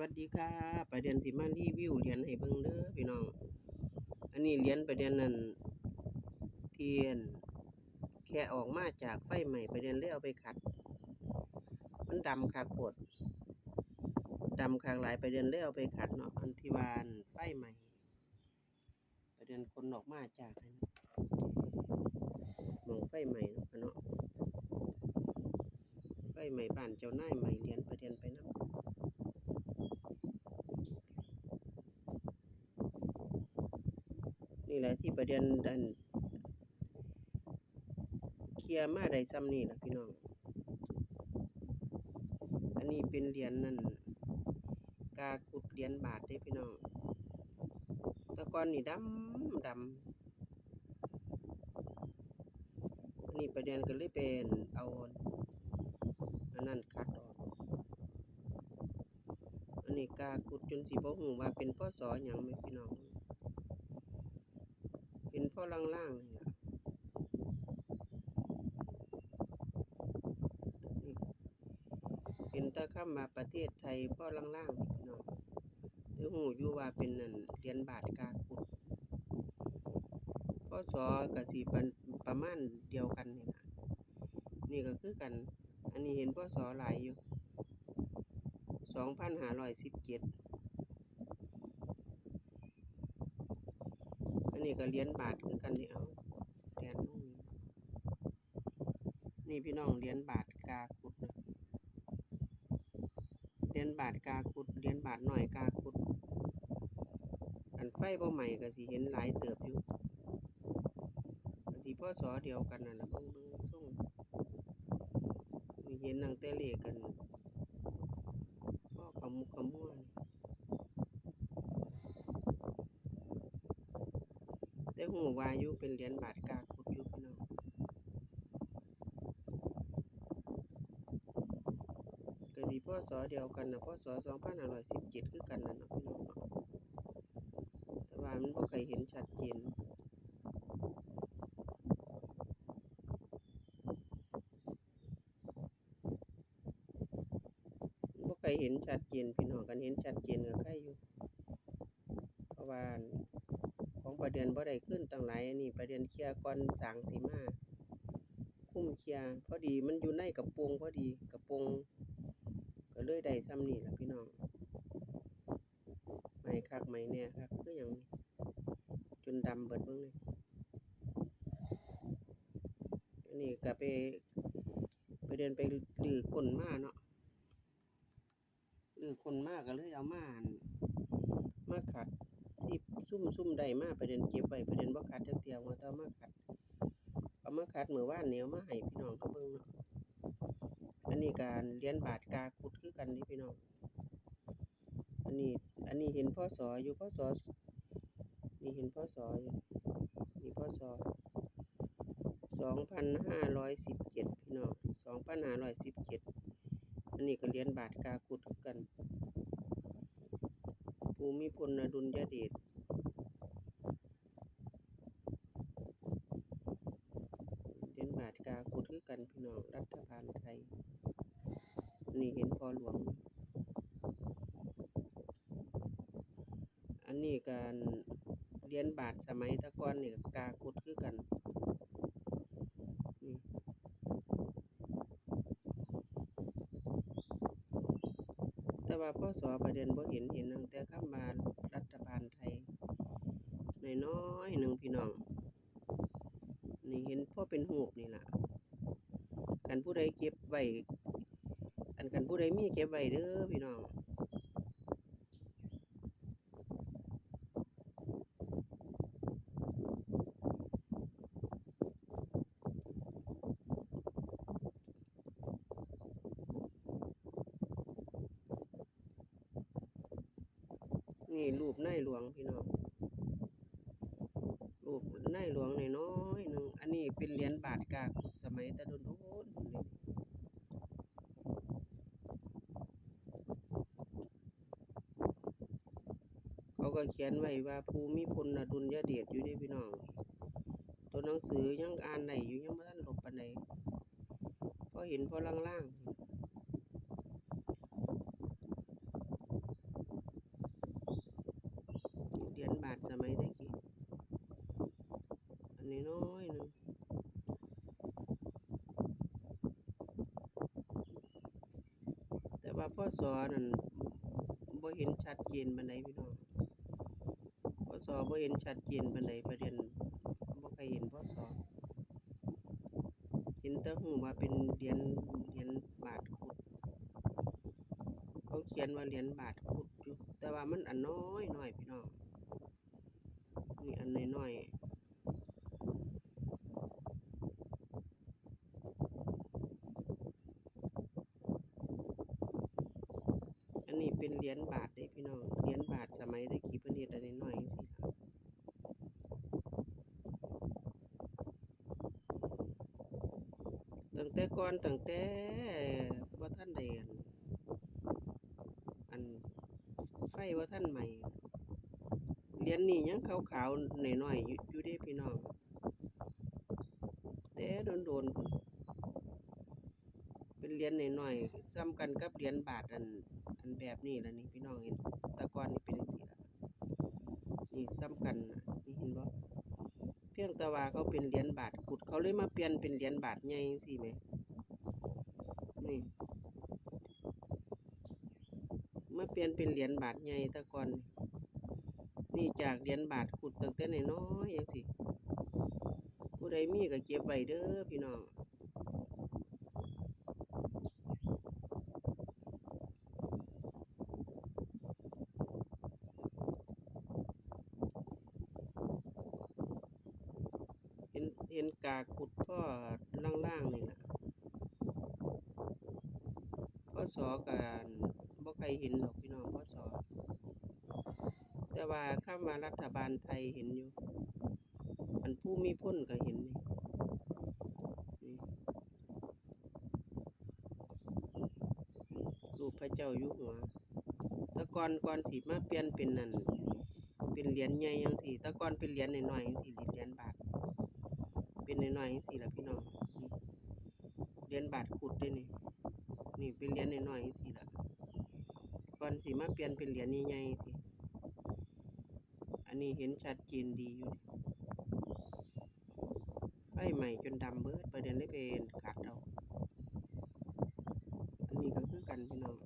วัสดีค่ะประเด็นสิมารีวิวเหรียญให้เบิ่งเด้อพี่น้อง อันนี้เหรียญประเด็นนั้นเทียน แค่ออกมาจากไฟใหม่ประเด็นเลยเอาไปขัด มันดำคักโพดดำคักหลายประเด็นเลยเอาไปขัดเนาะอันที่วานไฟใหม่ ประเด็นคนออกมาจากอันนั้นหมองไฟใหม่เนาะเนาะไฟใหม่บ้านเจ้านายใหม่เหรียญประเด็นไปนำ นี่แหละที่ประเด็นดันเคลียร์มาได้ซ้ำนี่ล่ะพี่น้อง อันนี้เป็นเหรียญนั่นกากุดเหรียญบาทเด้พี่น้องตะกอนนี่ดำดำอันนี้ประเด็นก็เลยเป็นเอาอันนั้นคัดออกอันนี้กากุดจนสิบ่ฮู้ว่าเป็นพศหยังแม่พี่น้อง พ่อล่างๆนี่ล่ะเป็นตะคำว่าประเทศไทยพ่อล่างๆนี่พี่น้องแต่หูอยู่ว่าเป็นนั่นเหรียญบาทกากุดพ่อสอกสิประประมาณเดียวกันนี่นะนี่ก็คือกัน อันนี้เห็นพ่อสอหลายอยู่สองพันห้าร้อยสิบเจ็ด อั นี้ก็เหรียญบาทคือกันนี่เอาเหรียญตรงนี้นี่พี่น้องเหรียญบาทกาคุดนะเหรียญบาทกาคุดเหรียญบาทหน่อยกาคุดอันไฟบ่ใหม่ก็สิเห็นหลายเติบอยู่ก็สิพ่อสอเดียวกันนั่นล่ะเบิ่งเบิ่งส่งนี่เห็นตั้งแต่เลขกันพ่อขมุกขมัวนี่ แต่หูวายู่เป็นเหรียญบาทกาคุดอยู่พี่น้องก็สิพศเดียวกันนะพศ2517คือกันนั่นเนาะพี่น้องเนาะแต่ว่ามันบ่เคยเห็นชัดเจนบ่เคยเห็นชัดเจนพี่น้องกันเห็นชัดเจนก็ใครอยู่เพราะว่า ประเด็นบ่ได้ขึ้นตั้งไหนนี้ประเด็นเคลียร์ก่อนสางสิมาคุ้มเคลียร์พอดีมันอยู่ในกระโปรงพอดีกระโปรงก็เลยได้ซ้ำนี่ล่ะพี่น้องไม่คักไม่แน่คักคือหยังจนดำเบิดเบิ่งเลยนนี้ก็ไปไปเดินไปลือคนมาเนาะลือคนมาก็เลยเอามาอั่าขัดสิ ซุ่มซุ่มได้มาประเด็นเก็บไว้ประเด็นบ่ขาดจักเที่ยวว่าต่อามาขัดเอามาขัดเมื้อว่านนี้เอามาให้พี่น้องเขาเบิ่งเนาะอันนี้การเรียญบาทกากุดคือกันนี่พี่น้องอันนี้อันนี้เห็นพศอสออยู่พศนี่เห็นพศอสออยู่นี่พศ2517พี่น้อง2517อันนี้ก็เรียญบาทกากุดคือกันภูมิพลอดุลยเดชเหรียญบาทกา คือกันพี่น้องรัฐบาลไทย นี่เห็นพอหลวง อันนี้การเรียญบาทสมัยตะกอนนี่ก็กาคุดคือกันแต่ว่าพศประเด็นบ่เห็นเห็นตั้งแต่คำว่ารัฐบาลไทยน้อยๆหนึ่งพี่น้องนี่เห็นพ่อเป็นหูบนี่แหละ นผู้ใดเก็บไว้อันคันผู้ใดมีเก็บไว้เด้อพี่น้องนี่รูปนายหลวงพี่น้อง ลูกนายหลวงน้อยหนึ่งอันนี้เป็นเหรียญบาทกากสมัยตะดุนทุนเขาก็เขียนไว้ว่าภูมิพลดุลยเดชอยู่ด้พี่น้องตัวหนังสือยังอ่านไหนอยู่ยังไม่ทันหลบไปไหนเพราะเห็นเพราะล่างๆเหรียญบาทสมัยได้ หนึงแต่ว่าพ่อสอนั่นบ่เห็นชัดเจนปานใดพี่น้องพ่อสอบ่เห็นชัดเจนปานใดประเด็นบ่เคยเห็นพ่อสอเห็นแต่ฮู้ว่าเป็นเหรียญเหรียญบาทขุดเขาเขียนว่าเหรียญบาทขุดอยู่แต่ว่ามันอันน้อยน้อยพี่น้องนี่อันน้อยน้อยอั นนี้เป็นเหรียญบาทเด้พี่น้อง เหรียญบาทสมัยตะกี้เพิ่นเฮ็ดอันน้อยๆจังซี่ะตั้งแต่ก่อนตั้งแต่บ่ทันได้อันอันไฟบ่ทันใหม่ เหรียญนี่ยังขาวๆน้อยๆอยู่อยู่เด้พี่น้อง แต่โดนๆพุ่นเป็นเหรียญหน้อยๆซ้ำกันกับเหรียญบาทอัน แบบนี้ล่ะนี่พี่น้องเห็นต่ก่อนนี่เป็นจังซี่ล่ะนี่ซ้ำกันนี่เห็นบ่เพียงต่ว่าเขาเป็นเหรียญบาทขุดเขาเลยมาเปลี่ยนเป็นเหรียญบาทใหญ่จังซี่แหมนี่มาเปลี่ยนเป็นเหรียญบาทใหญ่ต่ก่อนนี่จากเหรียญบาทขุดตั้งแต่น้อยๆจังซี่ผู้ใดมีก็เก็บไว้เด้อพี่น้อง เห็นเห็นกาขุดพ่อล่างๆนี่ล่ะพ่อสอกันบ่ใครเห็นดอกพี่น้องพ่อสอแต่ว่าคำว่ารัฐบาลไทยเห็นอยู่อันผู้มีพ้นก็เห็นนี่รูปพระเจ้าอยู่หัวแต่ก่อนก่อนสิมาเปลี่ยนเป็นนั่นเป็นเหรียญใหญ่จังซี่แต่ก่อนเป็นเหรียญหน้อยๆจังซี่เหรียญ เป็นน้อยๆจังซี่ละพี่น้องเรียญบาทขุดด้นี่ นี่เป็นเหรียญน้อยๆจังซี่ละก่อนสิมาเปลี่ยนเป็นเหรียญใหญ่ๆสิอันนี้เห็นชัดเจนดีอยู่ไฟใหม่จนดำเบิดประเด็นได้เป็นกัดเอาอันนี้ก็คือกันพี่น้อง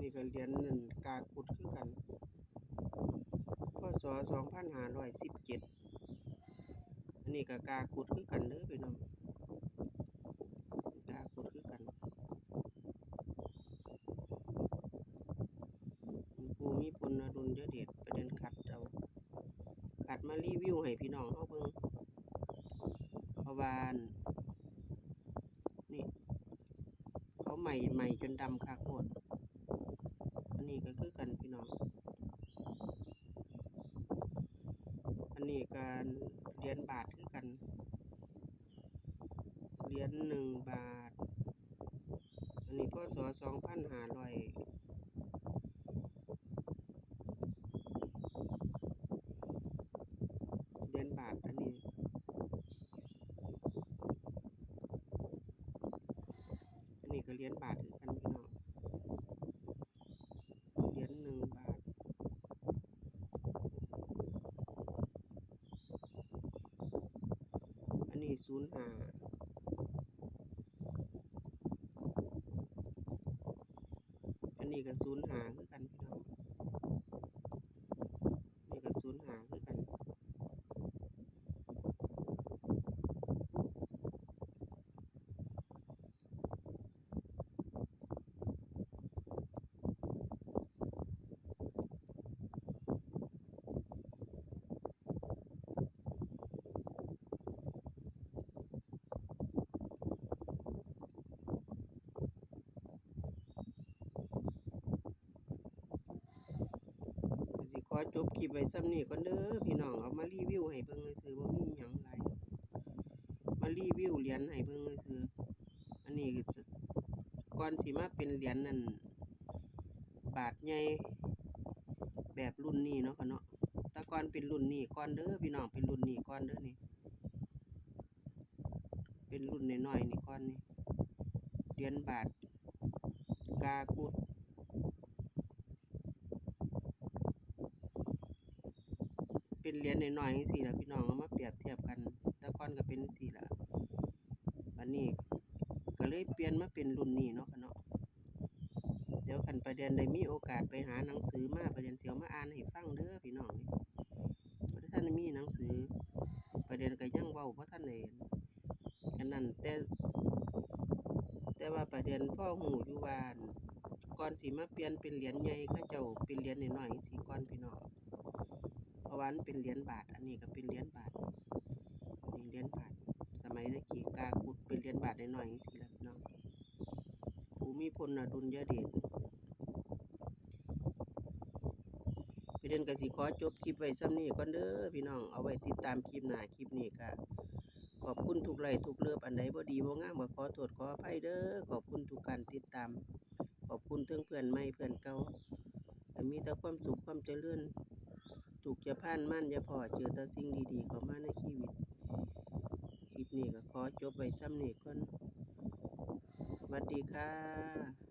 นี่ก็เหรียญนั่นกาขุดคือกันพศ2517อันันนี้ก็กาขุดคือกันเด้อพี่น้องกาขุดคือกันผู้มีปุณรุญยเดชประเด็นขัดเอาขัดมารีวิวให้พี่น้องเขาเบิ่งเพราะว่านนี่เขาใหม่ใหม่จนดำคักโพดอันนี้ก็คือกันพี่น้อง อันนี้การเหรียญบาทคือกั นหรียญหนึ่งบาท อันนี้พศสองพันหาร้อยเหรียญบาทอันนี้อันนี้ก็เหรียญบาทคือกันพี่น้องเหรียญหนึ่งบาทอันนี้ศูนย์ห้า อันนี้ก็ศูนย์หาคือกันพี่น้อง นี่ก็ศูนย์ห้าคือกัน ก็สิข อจบคลิปไว้ซ้ำนี้ก่อนเด้อพี่น้องเอามารีวิวให้เบิ่งซื่อๆบ่มีหยังหลายมารีวิวเหรียญให้เบิ่งซื่ออันนี้ก่อนสิมาเป็นเหรียญนั่นบาทใหญ่แบบรุ่นนี้เนาะค่ะเนาะต่ก่อนเป็นรุ่นนี้ก่อนเด้อพี่น้องเป็นรุ่นนี้ก่อนเด้อนี่ เป็นรุ่นน้อยๆนี่ก่อนนี่เหรียญบาทกากุด เป็นเหรียญน้อยๆจังซี่ละพี่น้องเอามาเปรียบเทียบกันต่ก่อนก็เป็นจังซี่ละบัดนี้ก็เลยเปลี่ยนมาเป็นรุ่นนี้เนาะค่ะเนาะเดี๋ยวคันประเด็นได้มีโอกาสไปหาหนังสือมาประเด็นเสิเอามาอ่านให้ฟังเด้อพี่น้องนี่บ่ได้ทันมีหนังสือ ประเด็นก็ยังเว้าบ่ทันได้อันนั้นแต่แต่ว่าประเด็นพ่อหูอยู่ว่านก่อนสิมาเปลี่ยนเป็นเหรียญใหญ่เขาเจ้าเป็นเหรียญน้อยๆอีก่อนพี่น้องเพราะว่ามันเป็นเหรียญบาท อันนี้ก็เป็นเหรียญบาทนี่เหรียญบาท สมัยตะกี้กากุดเป็นเหรียญบาทน้อยๆจังซี่ล่ะพี่น้องภูมิพลอดุลยเดชประเด็นกสิขอจบคลิปไว้ซ้ำนี้ก่อนเด้อพี่น้องเอาไว้ติดตามคลิปหน้าคลิปนี้ก็ขอบคุณทุกไลค์ทุกเลิฟอันใดบ่ดีบ่งามก็ขอโทษขออภัยเด้อขอบคุณทุกการติดตาม ขอบคุณเทั้งเพื่อนใหม่เพื่อนเก่ามีแต่ความสุขความเจริญ ถูกจะผ่านมั่นอย่าพอเจอแต่สิ่งดีๆเข้ามาในชีวิต คลิปนี้ก็ขอจบไว้ซ้ำนี้ก่อนสวัสดีค่ะ